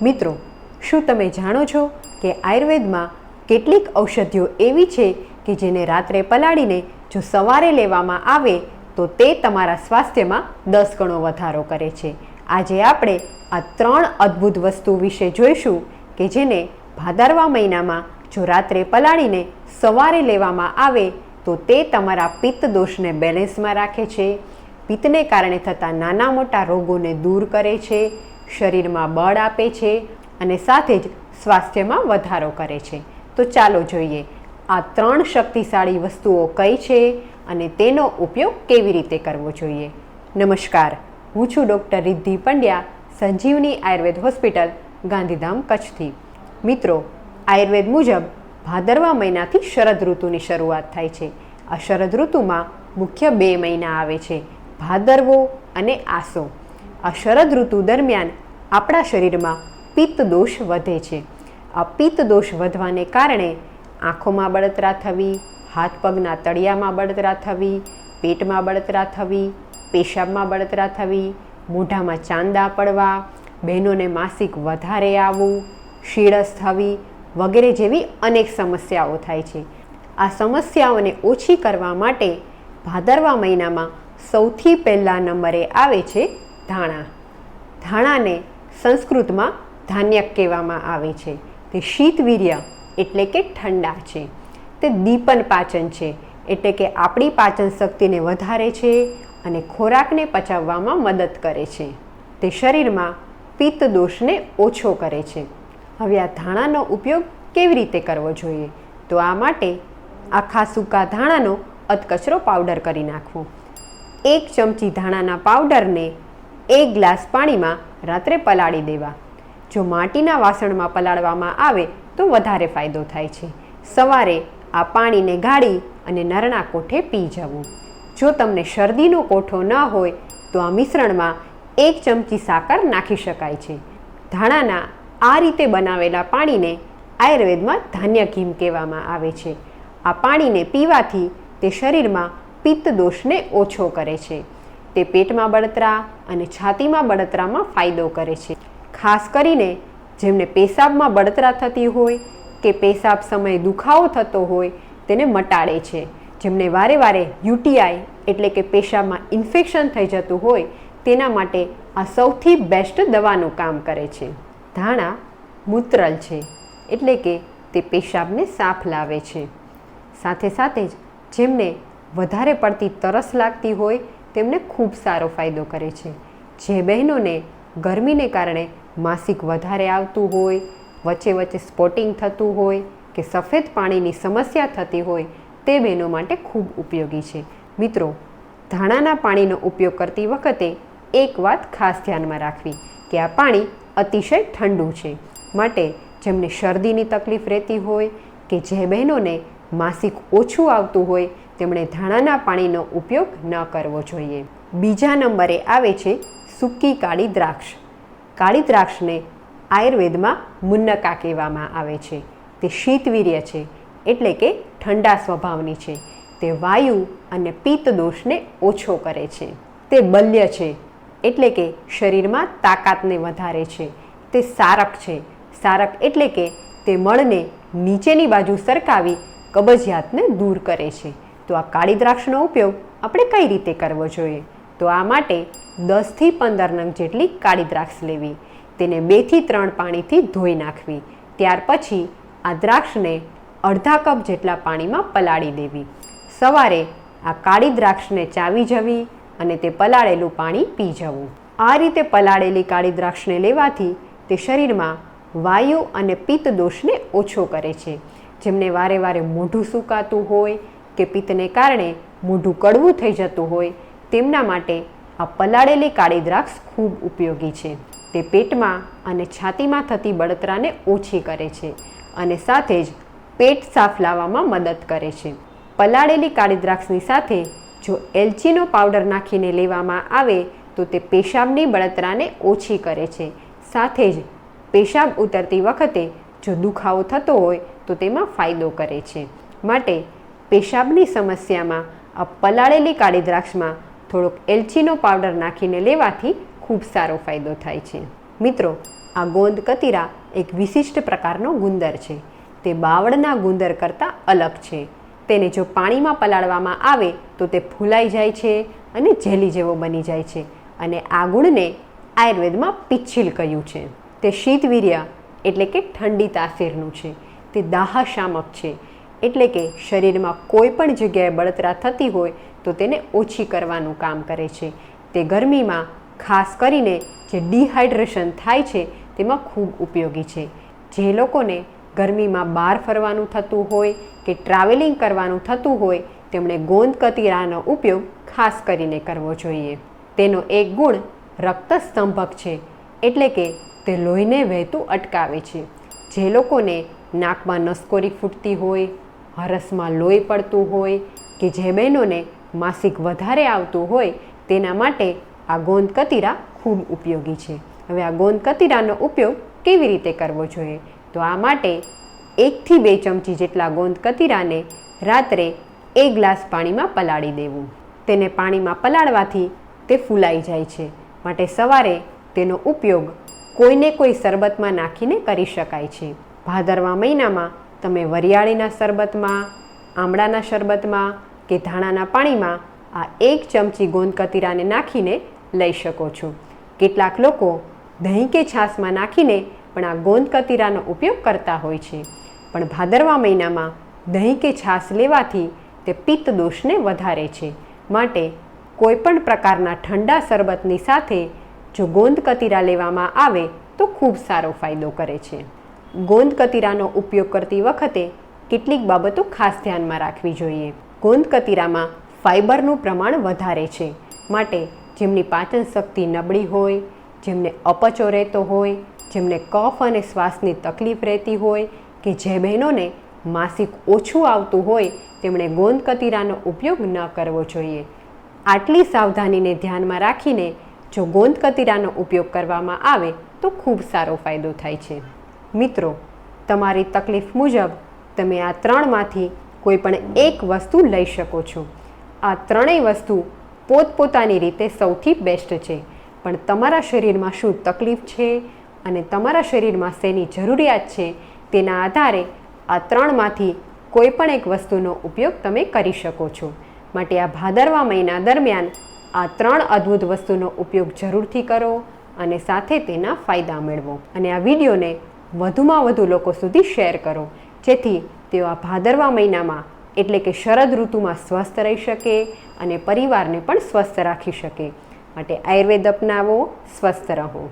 મિત્રો, શું તમે જાણો છો કે આયુર્વેદમાં કેટલીક ઔષધિઓ એવી છે કે જેને રાત્રે પલાળીને જો સવારે લેવામાં આવે, તો તે તમારા સ્વાસ્થ્યમાં દસ ગણો વધારો કરે છે. આજે આપણે આ ત્રણ અદ્ભુત વસ્તુ વિશે જોઈશું કે જેને ભાદરવા મહિનામાં જો રાત્રે પલાળીને સવારે લેવામાં આવે, તો તે તમારા પિત્ત દોષને બેલેન્સમાં રાખે છે. પિત્તને કારણે થતા નાના મોટા રોગોને દૂર કરે છે. શરીરમાં બળ આપે છે અને સાથે જ સ્વાસ્થ્યમાં વધારો કરે છે. તો ચાલો જોઈએ, આ ત્રણ શક્તિશાળી વસ્તુઓ કઈ છે અને તેનો ઉપયોગ કેવી રીતે કરવો જોઈએ. નમસ્કાર, હું છું ડૉક્ટર રિદ્ધિ પંડ્યા, સંજીવની આયુર્વેદ હોસ્પિટલ, ગાંધીધામ કચ્છથી. મિત્રો, આયુર્વેદ મુજબ ભાદરવા મહિનાથી શરદ ઋતુની શરૂઆત થાય છે. આ શરદ ઋતુમાં મુખ્ય બે મહિના આવે છે, ભાદરવો અને આસો. આ શરદ ઋતુ દરમિયાન આપણા શરીરમાં પિત્ત દોષ વધે છે. આ પિત્ત દોષ વધવાને કારણે આંખોમાં બળતરા થવી, હાથ પગના તળિયામાં બળતરા થવી, પેટમાં બળતરા થવી, પેશાબમાં બળતરા થવી, મોઢામાં ચાંદા પડવા, બહેનોને માસિક વધારે આવવું, શીળસ થવી વગેરે જેવી અનેક સમસ્યાઓ થાય છે. આ સમસ્યાઓને ઓછી કરવા માટે ભાદરવા મહિનામાં સૌથી પહેલા નંબરે આવે છે ધાણા. ધાણાને સંસ્કૃતમાં ધાન્યક કહેવામાં આવે છે. તે શીતવીર્ય એટલે કે ઠંડા છે. તે દીપન પાચન છે, એટલે કે આપણી પાચન શક્તિને વધારે છે અને ખોરાકને પચાવવામાં મદદ કરે છે. તે શરીરમાં પિત્ત દોષને ઓછો કરે છે. હવે આ ધાણાનો ઉપયોગ કેવી રીતે કરવો જોઈએ? તો આ માટે આખા સૂકા ધાણાનો અધકચરો પાવડર કરી નાખવો. એક ચમચી ધાણાના પાવડરને એક ગ્લાસ પાણીમાં રાત્રે પલાળી દેવા. જો માટીના વાસણમાં પલાળવામાં આવે, તો વધારે ફાયદો થાય છે. સવારે આ પાણીને ગાળી અને નરણા કોઠે પી જવું. જો તમને શરદીનો કોઠો ન હોય, તો આ મિશ્રણમાં એક ચમચી સાકર નાખી શકાય છે. ધાણાના આ રીતે બનાવેલા પાણીને આયુર્વેદમાં ધાન્ય ઘીમ કહેવામાં આવે છે. આ પાણીને પીવાથી તે શરીરમાં પિત્ત દોષને ઓછો કરે છે. તે પેટમાં બળતરા અને છાતીમાં બળતરામાં ફાયદો કરે છે. ખાસ કરીને જેમને પેશાબમાં બળતરા થતી હોય કે પેશાબ સમયે દુખાવો થતો હોય તેને મટાડે છે. જેમને વારે વારે યુટીઆઈ એટલે કે પેશાબમાં ઇન્ફેક્શન થઈ જતું હોય તેના માટે આ સૌથી બેસ્ટ દવાનું કામ કરે છે. ધાણા મૂત્રલ છે એટલે કે તે પેશાબને સાફ લાવે છે. સાથે સાથે જ જેમને વધારે પડતી તરસ લાગતી હોય તેમને ખૂબ સારો ફાયદો કરે છે. જે બહેનોને ગરમીને કારણે માસિક વધારે આવતું હોય, વચ્ચે વચ્ચે સ્પોટિંગ થતું હોય કે સફેદ પાણીની સમસ્યા થતી હોય તે બહેનો માટે ખૂબ ઉપયોગી છે. મિત્રો, ધાણાના પાણીનો ઉપયોગ કરતી વખતે એક વાત ખાસ ધ્યાનમાં રાખવી કે આ પાણી અતિશય ઠંડુ છે. માટે જેમને શરદીની તકલીફ રહેતી હોય કે જે બહેનોને માસિક ઓછું આવતું હોય તેમણે ધાણાના પાણીનો ઉપયોગ ન કરવો જોઈએ. બીજા નંબરે આવે છે સૂકી કાળી દ્રાક્ષ. કાળી દ્રાક્ષને આયુર્વેદમાં મુન્નકા કહેવામાં આવે છે. તે શીતવીર્ય છે, એટલે કે ઠંડા સ્વભાવની છે. તે વાયુ અને પિત્ત દોષને ઓછો કરે છે. તે બલ્ય છે, એટલે કે શરીરમાં તાકાતને વધારે છે. તે સારક છે. સારક એટલે કે તે મળને નીચેની બાજુ સરકાવી કબજિયાતને દૂર કરે છે. તો આ કાળી દ્રાક્ષનો ઉપયોગ આપણે કઈ રીતે કરવો જોઈએ? તો આ માટે દસથી પંદર નંગ જેટલી કાળી દ્રાક્ષ લેવી, તેને બેથી ત્રણ પાણીથી ધોઈ નાખવી, ત્યાર પછી આ દ્રાક્ષને અડધા કપ જેટલા પાણીમાં પલાળી દેવી. સવારે આ કાળી દ્રાક્ષને ચાવી જવી અને તે પલાળેલું પાણી પી જવું. આ રીતે પલાળેલી કાળી દ્રાક્ષને લેવાથી તે શરીરમાં વાયુ અને પિત્ત દોષને ઓછો કરે છે. જેમને વારે વારે મોઢું સુકાતું હોય કે પિત્તને કારણે મોઢું કડવું થઈ જતું હોય, તેમના માટે આ પલાળેલી કાળી દ્રાક્ષ ખૂબ ઉપયોગી છે. તે પેટમાં અને છાતીમાં થતી બળતરાને ઓછી કરે છે અને સાથે જ પેટ સાફ લાવવામાં મદદ કરે છે. પલાળેલી કાળી દ્રાક્ષની સાથે જો એલચીનો પાવડર નાખીને લેવામાં આવે, તો તે પેશાબની બળતરાને ઓછી કરે છે. સાથે જ પેશાબ ઉતરતી વખતે જો દુખાવો થતો હોય, તો તેમાં ફાયદો કરે છે. માટે પેશાબની સમસ્યામાં આ પલાળેલી કાળી દ્રાક્ષમાં થોડોક એલચીનો પાવડર નાખીને લેવાથી ખૂબ સારો ફાયદો થાય છે. મિત્રો, આ ગોંદ કતીરા એક વિશિષ્ટ પ્રકારનો ગુંદર છે. તે બાવળના ગુંદર કરતાં અલગ છે. તેને જો પાણીમાં પલાળવામાં આવે તો તે ફૂલાઈ જાય છે અને જેલી જેવો બની જાય છે અને આ ગુણને આયુર્વેદમાં પિચ્છિલ કહ્યું છે. તે શીતવીર્ય એટલે કે ઠંડી તાસીરનું છે. તે દાહશામક છે. એટલે કે શરીરમાં કોઈ પણ જગ્યાએ બળતરા થતી હોય તો તેને ઓછી કરવાનું કામ કરે છે. તે ગરમીમાં, ખાસ કરીને જે ડિહાઇડ્રેશન થાય છે, તેમાં ખૂબ ઉપયોગી છે. જે લોકોને ગરમીમાં બહાર ફરવાનું થતું હોય કે ટ્રાવેલિંગ કરવાનું થતું હોય, તેમણે ગોંદ કતીરાનો ઉપયોગ ખાસ કરીને કરવો જોઈએ. તેનો એક ગુણ રક્તસ્તંભક છે, એટલે કે તે લોહીને વહેતું અટકાવે છે. જે લોકોને નાકમાં નસકોરી ફૂટતી હોય હરસમાં લોહી પડતું હોય કે જે બહેનોને માસિક વધારે આવતું હોય તેના માટે આ ગોંદ કતીરા ખૂબ ઉપયોગી છે. હવે આ ગોંદ કતીરાનો ઉપયોગ કેવી રીતે કરવો જોઈએ? તો આ માટે એકથી બે ચમચી જેટલા ગોંદ કતીરાને રાત્રે એક ગ્લાસ પાણીમાં પલાળી દેવું. તેને પાણીમાં પલાળવાથી તે ફૂલાઈ જાય છે. માટે સવારે તેનો ઉપયોગ કોઈને કોઈ શરબતમાં નાખીને કરી શકાય છે. ભાદરવા મહિનામાં તમે વરિયાળીના શરબતમાં, આમળાના શરબતમાં કે ધાણાના પાણીમાં આ એક ચમચી ગોંદ કતીરાને નાખીને લઈ શકો છો. કેટલાક લોકો દહીં કે છાશમાં નાખીને પણ આ ગોંદ કતીરાનો ઉપયોગ કરતા હોય છે. પણ ભાદરવા મહિનામાં દહીં કે છાશ લેવાથી તે પિત્ત દોષને વધારે છે. માટે કોઈપણ પ્રકારના ઠંડા શરબતની સાથે જો ગોંદ કતીરા લેવામાં આવે તો ખૂબ સારો ફાયદો કરે છે. ગોંદ કતીરાનો ઉપયોગ કરતી વખતે કેટલીક બાબતો ખાસ ધ્યાનમાં રાખવી જોઈએ. ગોંદ કતીરામાં ફાઇબરનું પ્રમાણ વધારે છે, માટે જેમની પાચન શક્તિ નબળી હોય, જેમને અપચો રહેતો હોય, જેમને કફ અને શ્વાસની તકલીફ રહેતી હોય કે જે બહેનોને માસિક ઓછું આવતું હોય, તેમણે ગોંદ કતીરાનો ઉપયોગ ન કરવો જોઈએ. આટલી સાવધાનીને ધ્યાનમાં રાખીને જો ગોંદ કતીરાનો ઉપયોગ કરવામાં આવે તો ખૂબ સારો ફાયદો થાય છે. મિત્રો, તમારી તકલીફ મુજબ તમે આ ત્રણમાંથી કોઈ પણ એક વસ્તુ લઈ શકો છો. આ ત્રણેય વસ્તુ પોતપોતાની રીતે સૌથી બેસ્ટ છે. પણ તમારા શરીરમાં શું તકલીફ છે અને તમારા શરીરમાં શેની જરૂરિયાત છે તેના આધારે આ ત્રણમાંથી કોઈ પણ એક વસ્તુનો ઉપયોગ તમે કરી શકો છો. માટે આ ભાદરવા મહિના દરમિયાન આ ત્રણ અદ્ભુત વસ્તુનો ઉપયોગ જરૂરથી કરો અને સાથે તેના ફાયદા મેળવો. અને આ વિડીયોને વધુમાં વધુ લોકો સુધી શેર કરો. જેથી તેઓ આ ભાદરવા મહિનામાં એટલે કે શરદ ઋતુમાં સ્વસ્થ રહી શકે અને પરિવારને પણ સ્વસ્થ રાખી શકે. માટે આયુર્વેદ અપનાવો, સ્વસ્થ રહો.